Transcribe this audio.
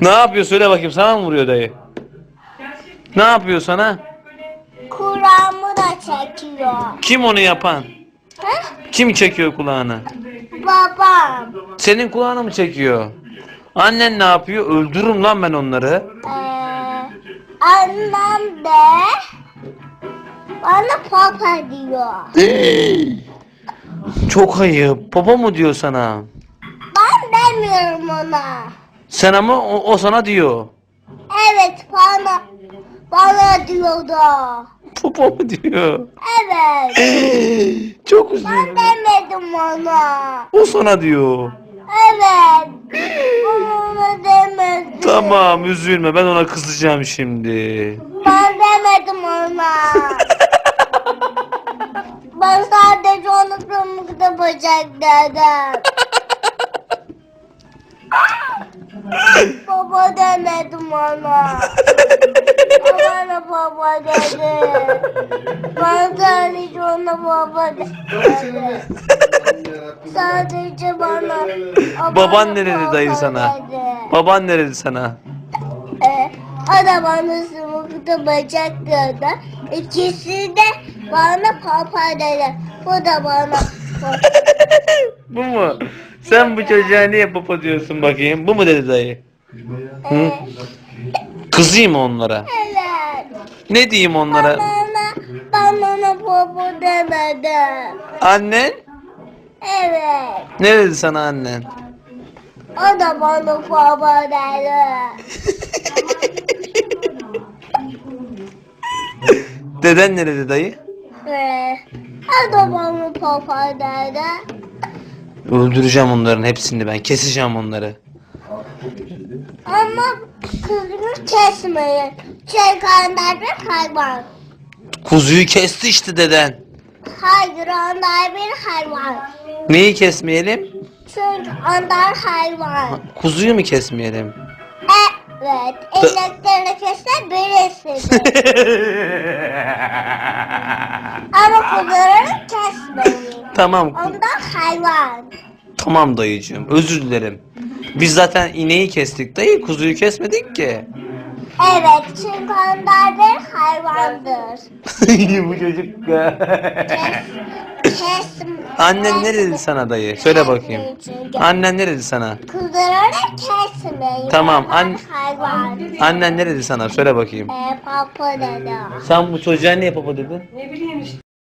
Ne yapıyor söyle bakayım sana mı vuruyor dayı? Ne yapıyor sana? Kulağımı da çekiyor. Kim onu yapan? Ha? Kim çekiyor kulağını? Babam. Senin kulağını mı çekiyor? Annen ne yapıyor? Öldürürüm lan ben onları. Ee, annem de bana papa diyor. Çok ayıp. Baba mı diyor sana? Ben demiyorum ona. Sen ama o, o sana diyor. Evet bana bana diyordu. Baba mı diyor? Evet. Çok Ben üzüldüm. demedim ona. O sana diyor. Evet. Ona demedim. Tamam üzülme ben ona kızacağım şimdi. Ben demedim ona. ben sadece onu pamukta bacak dedim. baba demedim ona. Bana baba dedi. Ben sadece ona baba dedim. Sadece bana. Baban bana ne dedi dayı sana? dedi. Baban ne dedi sana? Ee, o da bana sınıfta bacak gördü. İkisi de bana papa dedi. Bu da bana Bu mu? Sen bu çocuğa niye baba diyorsun bakayım? Bu mu dedi dayı? Hı? Kızayım onlara. evet. Ne diyeyim onlara? Bana, ben ona papa demedim. Annen? Evet. Ne dedi sana annen? O da bana papa dedi. Deden ne dedi dayı? Ee, o da bana papa dedi. Öldüreceğim onların hepsini ben. Keseceğim onları. Ama kızını kesmeyin. Çünkü onlar bir hayvan. Kuzuyu kesti işte deden. Hayır onlar bir hayvan. Neyi kesmeyelim? Çünkü onlar hayvan. Kuzuyu mu kesmeyelim? Evet. Elektriğini kesse birisidir. Ama kuzuları kesmeyin. Tamam. Onlar hayvan. Tamam dayıcığım. Özür dilerim. Biz zaten ineği kestik dayı. Kuzuyu kesmedik ki. Evet çünkü onlar bir hayvandır. Bu çocuk Kes, kes, Annen ne dedi sana dayı? Söyle bakayım. Annen ne dedi sana? Kuzuları kesmeyin. Tamam, an- hayvan. Annen ne dedi sana? Söyle bakayım. Ee, papa dedi. Sen bu çocuğa niye baba dedin? Ne bileyim işte